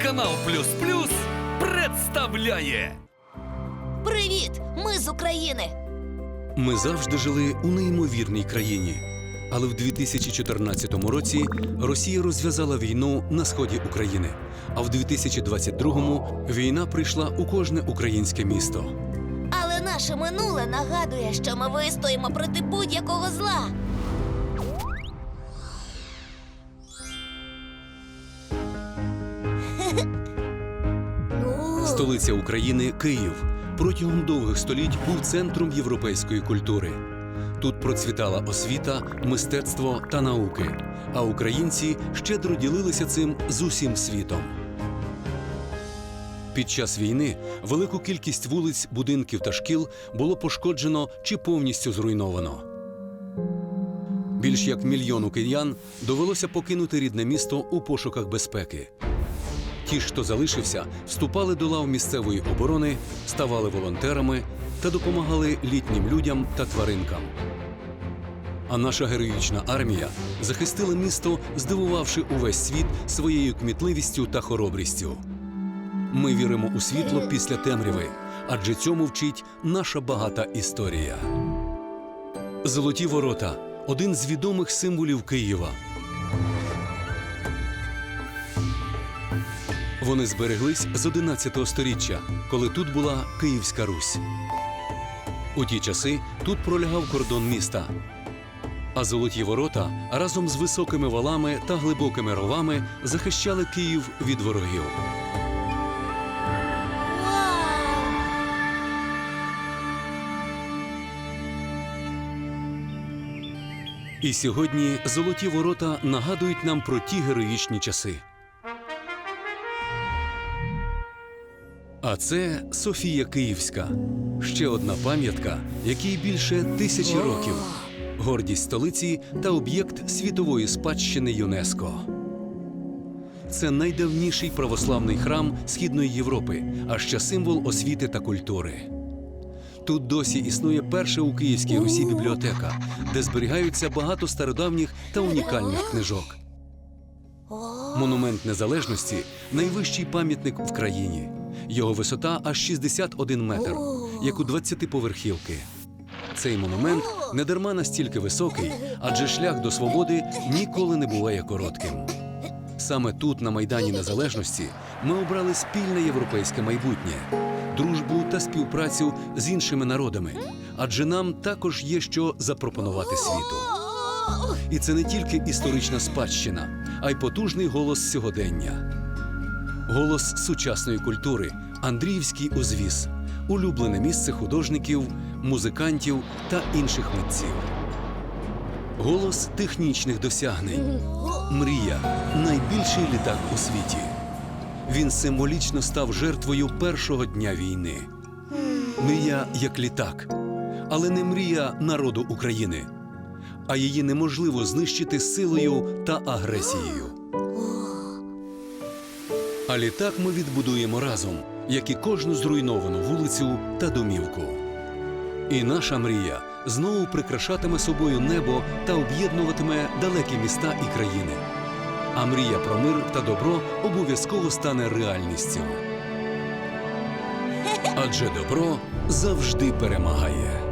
Телеканал Плюс Плюс представляє Привіт! Ми з України. Ми завжди жили у неймовірній країні. Але в 2014 році Росія розв'язала війну на сході України. А в 2022-му війна прийшла у кожне українське місто. Але наше минуле нагадує, що ми вистоїмо проти будь-якого зла. Столиця України Київ протягом довгих століть був центром європейської культури. Тут процвітала освіта, мистецтво та науки. А українці щедро ділилися цим з усім світом. Під час війни велику кількість вулиць, будинків та шкіл було пошкоджено чи повністю зруйновано. Більш як мільйону киян довелося покинути рідне місто у пошуках безпеки. Ті, хто залишився, вступали до лав місцевої оборони, ставали волонтерами та допомагали літнім людям та тваринкам. А наша героїчна армія захистила місто, здивувавши увесь світ своєю кмітливістю та хоробрістю. Ми віримо у світло після темряви, адже цьому вчить наша багата історія. Золоті ворота один з відомих символів Києва. Вони збереглись з 11 століття, коли тут була Київська Русь. У ті часи тут пролягав кордон міста. А золоті ворота разом з високими валами та глибокими ровами захищали Київ від ворогів. І сьогодні золоті ворота нагадують нам про ті героїчні часи. А це Софія Київська, ще одна пам'ятка, якій більше тисячі років. Гордість столиці та об'єкт світової спадщини ЮНЕСКО. Це найдавніший православний храм Східної Європи, а ще символ освіти та культури. Тут досі існує перша у Київській Русі бібліотека, де зберігаються багато стародавніх та унікальних книжок. Монумент незалежності найвищий пам'ятник в країні. Його висота аж 61 метр, як у 20-поверхівки. Цей монумент не дарма настільки високий, адже шлях до свободи ніколи не буває коротким. Саме тут, на Майдані Незалежності, ми обрали спільне європейське майбутнє, дружбу та співпрацю з іншими народами, адже нам також є що запропонувати світу. І це не тільки історична спадщина, а й потужний голос сьогодення. Голос сучасної культури, Андріївський узвіз, улюблене місце художників, музикантів та інших митців. Голос технічних досягнень. Мрія найбільший літак у світі. Він символічно став жертвою першого дня війни. Мрія як літак, але не мрія народу України, а її неможливо знищити силою та агресією. А літак ми відбудуємо разом, як і кожну зруйновану вулицю та домівку. І наша мрія знову прикрашатиме собою небо та об'єднуватиме далекі міста і країни. А мрія про мир та добро обов'язково стане реальністю. Адже добро завжди перемагає.